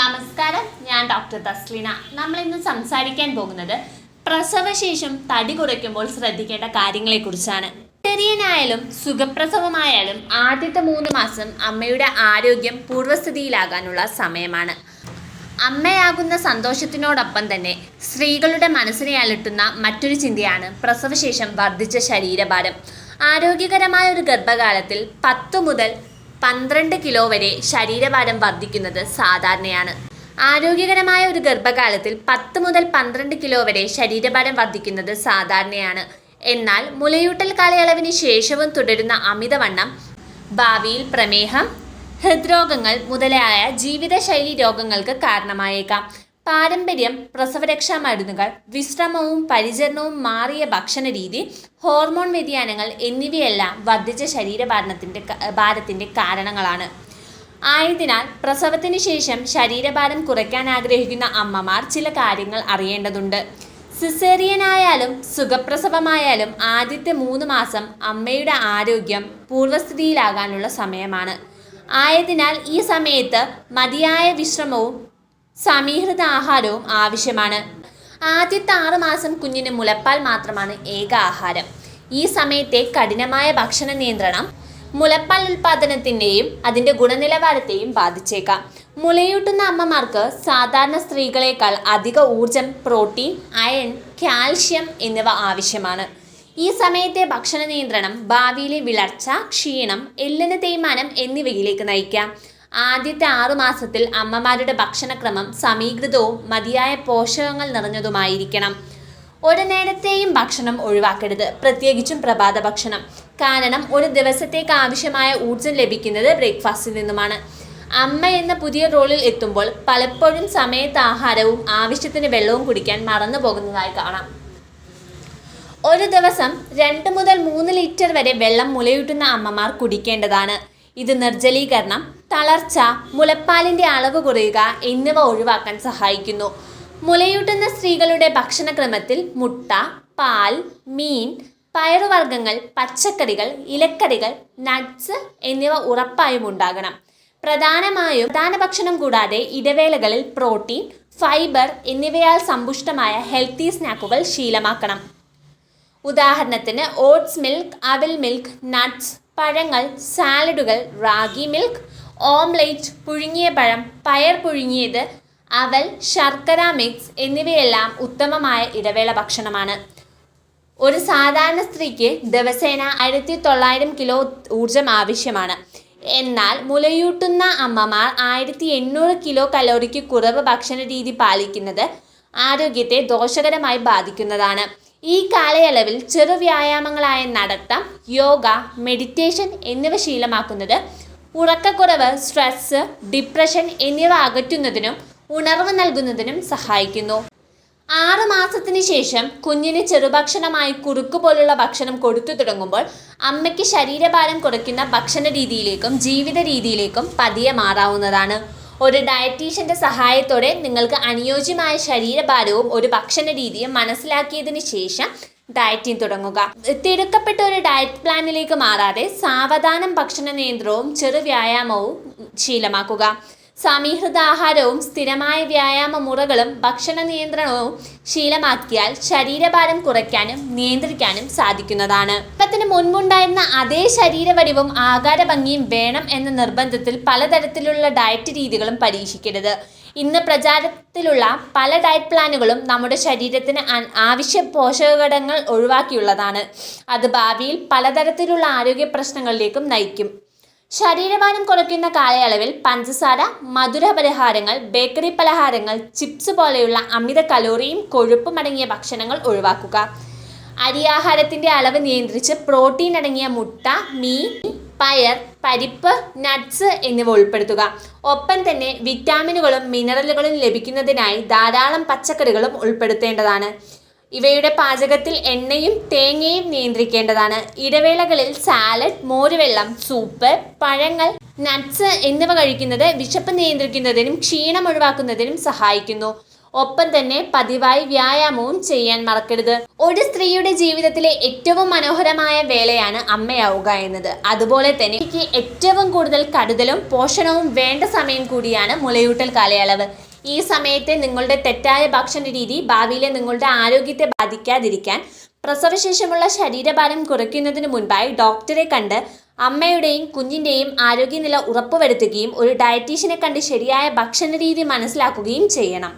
നമസ്കാരം ഞാൻ ഡോക്ടർ തസ്ലീന. നമ്മൾ ഇന്ന് സംസാരിക്കാൻ പോകുന്നത് പ്രസവശേഷം തടി കുറയ്ക്കുമ്പോൾ ശ്രദ്ധിക്കേണ്ട കാര്യങ്ങളെക്കുറിച്ചാണ്. ചെറിയനായാലും സുഖപ്രസവമായാലും ആദ്യത്തെ മൂന്ന് മാസം അമ്മയുടെ ആരോഗ്യം പൂർവസ്ഥിതിയിലാകാനുള്ള സമയമാണ്. അമ്മയാകുന്ന സന്തോഷത്തിനോടൊപ്പം തന്നെ സ്ത്രീകളുടെ മനസ്സിനെ അലട്ടുന്ന മറ്റൊരു ചിന്തയാണ് പ്രസവശേഷം വർദ്ധിച്ച ശരീരഭാരം. ആരോഗ്യകരമായ ഒരു ഗർഭകാലത്തിൽ പത്തു മുതൽ പന്ത്രണ്ട് കിലോ വരെ ശരീരഭാരം വർദ്ധിക്കുന്നത് സാധാരണയാണ്. ആരോഗ്യകരമായ ഒരു ഗർഭകാലത്തിൽ പത്ത് മുതൽ പന്ത്രണ്ട് കിലോ വരെ ശരീരഭാരം വർദ്ധിക്കുന്നത് സാധാരണയാണ്. എന്നാൽ മുലയൂട്ടൽ കാലയളവിന് ശേഷവും തുടരുന്ന അമിതവണ്ണം ഭാവിയിൽ പ്രമേഹം ഹൃദ്രോഗങ്ങൾ മുതലായ ജീവിതശൈലി രോഗങ്ങൾക്ക് കാരണമായേക്കാം. പാരമ്പര്യം പ്രസവരക്ഷാ മരുന്നുകൾ വിശ്രമവും പരിചരണവും മാറിയ ഭക്ഷണ രീതി ഹോർമോൺ വ്യതിയാനങ്ങൾ എന്നിവയെല്ലാം വർദ്ധിച്ച ശരീരഭാരണത്തിന്റെ ഭാരത്തിന്റെ കാരണങ്ങളാണ്. ആയതിനാൽ പ്രസവത്തിന് ശേഷം ശരീരഭാരം കുറയ്ക്കാൻ ആഗ്രഹിക്കുന്ന അമ്മമാർ ചില കാര്യങ്ങൾ അറിയേണ്ടതുണ്ട്. സിസേറിയനായാലും സുഖപ്രസവമായാലും ആദ്യത്തെ മൂന്ന് മാസം അമ്മയുടെ ആരോഗ്യം പൂർവസ്ഥിതിയിലാകാനുള്ള സമയമാണ്. ആയതിനാൽ ഈ സമയത്ത് മതിയായ വിശ്രമവും സമീകൃത ആഹാരവും ആവശ്യമാണ്. ആദ്യത്തെ ആറ് മാസം കുഞ്ഞിന് മുലപ്പാൽ മാത്രമാണ് ഏക ആഹാരം. ഈ സമയത്തെ കഠിനമായ ഭക്ഷണ നിയന്ത്രണം മുലപ്പാൽ ഉൽപ്പാദനത്തിന്റെയും അതിന്റെ ഗുണനിലവാരത്തെയും ബാധിച്ചേക്കാം. മുലയൂട്ടുന്ന അമ്മമാർക്ക് സാധാരണ സ്ത്രീകളെക്കാൾ അധിക ഊർജം പ്രോട്ടീൻ അയൺ കാൽഷ്യം എന്നിവ ആവശ്യമാണ്. ഈ സമയത്തെ ഭക്ഷണ നിയന്ത്രണം ഭാവിയിലെ വിളർച്ച ക്ഷീണം എല്ലിന് തേയ്മാനം എന്നിവയിലേക്ക് നയിക്കാം. ആദ്യത്തെ ആറു മാസത്തിൽ അമ്മമാരുടെ ഭക്ഷണക്രമം സമീകൃതവും മതിയായ പോഷകങ്ങൾ നിറഞ്ഞതുമായിരിക്കണം. ഒരു നേരത്തെയും ഭക്ഷണം ഒഴിവാക്കരുത്. പ്രത്യേകിച്ചും പ്രഭാത ഭക്ഷണം. കാരണം ഒരു ദിവസത്തേക്ക് ആവശ്യമായ ഊർജം ലഭിക്കുന്നത് ബ്രേക്ക്ഫാസ്റ്റിൽ നിന്നുമാണ്. അമ്മ എന്ന പുതിയ റോളിൽ എത്തുമ്പോൾ പലപ്പോഴും സമയത്ത് ആഹാരവും ആവശ്യത്തിന് വെള്ളവും കുടിക്കാൻ മറന്നു പോകുന്നതായി കാണാം. ഒരു ദിവസം രണ്ട് മുതൽ മൂന്ന് ലിറ്റർ വരെ വെള്ളം മുലയൂട്ടുന്ന അമ്മമാർ കുടിക്കേണ്ടതാണ്. ഇത് നിർജലീകരണം തളർച്ച മുലപ്പാലിന്റെ അളവ് കുറയുക എന്നിവ ഒഴിവാക്കാൻ സഹായിക്കുന്നു. മുലയൂട്ടുന്ന സ്ത്രീകളുടെ ഭക്ഷണക്രമത്തിൽ മുട്ട പാൽ മീൻ പയറുവർഗങ്ങൾ പച്ചക്കറികൾ ഇലക്കറികൾ നട്ട്സ് എന്നിവ ഉറപ്പായും ഉണ്ടാകണം. പ്രധാനമായും പ്രധാന ഭക്ഷണം കൂടാതെ ഇടവേളകളിൽ പ്രോട്ടീൻ ഫൈബർ എന്നിവയാൽ സമ്പുഷ്ടമായ ഹെൽത്തി സ്നാക്കുകൾ ശീലമാക്കണം. ഉദാഹരണത്തിന് ഓട്സ് മിൽക്ക് അവിൽ മിൽക്ക് നട്ട്സ് പഴങ്ങൾ സാലഡുകൾ റാഗി മിൽക്ക് ഓംലേറ്റ് പുഴുങ്ങിയ പഴം പയർ പുഴുങ്ങിയത് അവൽ ശർക്കര മിക്സ് എന്നിവയെല്ലാം ഉത്തമമായ ഇടവേള ഭക്ഷണമാണ്. ഒരു സാധാരണ സ്ത്രീക്ക് ദിവസേന ആയിരത്തി തൊള്ളായിരം കിലോ ഊർജം ആവശ്യമാണ്. എന്നാൽ മുലയൂട്ടുന്ന അമ്മമാർ ആയിരത്തി എണ്ണൂറ് കിലോ കലോറിക്ക് കുറവ് ഭക്ഷണ രീതി പാലിക്കുന്നത് ആരോഗ്യത്തെ ദോഷകരമായി ബാധിക്കുന്നതാണ്. ഈ കാലയളവിൽ ചെറു വ്യായാമങ്ങളായ നടത്തം യോഗ മെഡിറ്റേഷൻ എന്നിവ ശീലമാക്കുന്നത് ഉറക്കക്കുറവ് സ്ട്രെസ് ഡിപ്രഷൻ എന്നിവ അകറ്റുന്നതിനും ഉണർവ് നൽകുന്നതിനും സഹായിക്കുന്നു. ആറ് മാസത്തിന് ശേഷം കുഞ്ഞിന് ചെറുഭക്ഷണമായി കുറുക്ക് പോലുള്ള ഭക്ഷണം കൊടുത്തു തുടങ്ങുമ്പോൾ അമ്മയ്ക്ക് ശരീരഭാരം കുറയ്ക്കുന്ന ഭക്ഷണ രീതിയിലേക്കും ജീവിത രീതിയിലേക്കും പതിയെ മാറാവുന്നതാണ്. ഒരു ഡയറ്റീഷ്യന്റെ സഹായത്തോടെ നിങ്ങൾക്ക് അനുയോജ്യമായ ശരീരഭാരവും ഒരു ഭക്ഷണ രീതിയും മനസ്സിലാക്കിയതിന് ശേഷം ഡയറ്റിംഗ് തുടങ്ങുക. തിടുക്കപ്പെട്ട ഒരു ഡയറ്റ് പ്ലാനിലേക്ക് മാറാതെ സാവധാനം ഭക്ഷണ നിയന്ത്രണവും ചെറു വ്യായാമവും ശീലമാക്കുക. സമീകൃത ആഹാരവും സ്ഥിരമായ വ്യായാമ മുറകളും ഭക്ഷണ നിയന്ത്രണവും ശീലമാക്കിയാൽ ശരീരഭാരം കുറയ്ക്കാനും നിയന്ത്രിക്കാനും സാധിക്കുന്നതാണ്. ഇപ്പത്തിന് മുൻപുണ്ടായിരുന്ന അതേ ശരീരവടിവും ആകാര ഭംഗിയും വേണം എന്ന നിർബന്ധത്തിൽ പലതരത്തിലുള്ള ഡയറ്റ് രീതികളും പരീക്ഷിക്കരുത്. ഇന്ന് പ്രചാരത്തിലുള്ള പല ഡയറ്റ് പ്ലാനുകളും നമ്മുടെ ശരീരത്തിന് ആവശ്യ പോഷകഘടകങ്ങൾ ഒഴിവാക്കിയുള്ളതാണ്. അത് ഭാവിയിൽ പലതരത്തിലുള്ള ആരോഗ്യ പ്രശ്നങ്ങളിലേക്കും നയിക്കും. ശരീരഭാരം കുറയ്ക്കുന്ന കാലയളവിൽ പഞ്ചസാര മധുര പലഹാരങ്ങൾ ബേക്കറി പലഹാരങ്ങൾ ചിപ്സ് പോലെയുള്ള അമിത കലോറിയും കൊഴുപ്പും അടങ്ങിയ ഭക്ഷണങ്ങൾ ഒഴിവാക്കുക. അരിയാഹാരത്തിന്റെ അളവ് നിയന്ത്രിച്ച് പ്രോട്ടീൻ അടങ്ങിയ മുട്ട മീൻ പയർ പരിപ്പ് നട്ട്സ് എന്നിവ ഉൾപ്പെടുത്തുക. ഒപ്പം തന്നെ വിറ്റാമിനുകളും മിനറലുകളും ലഭിക്കുന്നതിനായി ധാരാളം പച്ചക്കറികളും ഉൾപ്പെടുത്തേണ്ടതാണ്. ഇവയുടെ പാചകത്തിൽ എണ്ണയും തേങ്ങയും നിയന്ത്രിക്കേണ്ടതാണ്. ഇടവേളകളിൽ സാലഡ് മോരുവെള്ളം സൂപ്പ് പഴങ്ങൾ നട്ട്സ് എന്നിവ കഴിക്കുന്നത് വിശപ്പ് നിയന്ത്രിക്കുന്നതിനും ക്ഷീണം ഒഴിവാക്കുന്നതിനും സഹായിക്കുന്നു. ഒപ്പം തന്നെ പതിവായി വ്യായാമവും ചെയ്യാൻ മറക്കരുത്. ഒരു സ്ത്രീയുടെ ജീവിതത്തിലെ ഏറ്റവും മനോഹരമായ വേലയാണ് അമ്മയാവുക എന്നത്. അതുപോലെ തന്നെ എനിക്ക് ഏറ്റവും കൂടുതൽ കരുതലും പോഷണവും വേണ്ട സമയം കൂടിയാണ് മുലയൂട്ടൽ കാലയളവ്. ഈ സമയത്തെ നിങ്ങളുടെ തെറ്റായ ഭക്ഷണ രീതി ഭാവിയിലെ നിങ്ങളുടെ ആരോഗ്യത്തെ ബാധിക്കാതിരിക്കാൻ പ്രസവശേഷമുള്ള ശരീരഭാരം കുറയ്ക്കുന്നതിന് മുൻപായി ഡോക്ടറെ കണ്ട് അമ്മയുടെയും കുഞ്ഞിന്റെയും ആരോഗ്യനില ഉറപ്പുവരുത്തുകയും ഒരു ഡയറ്റീഷ്യനെ കണ്ട് ശരിയായ ഭക്ഷണ രീതി മനസ്സിലാക്കുകയും ചെയ്യണം.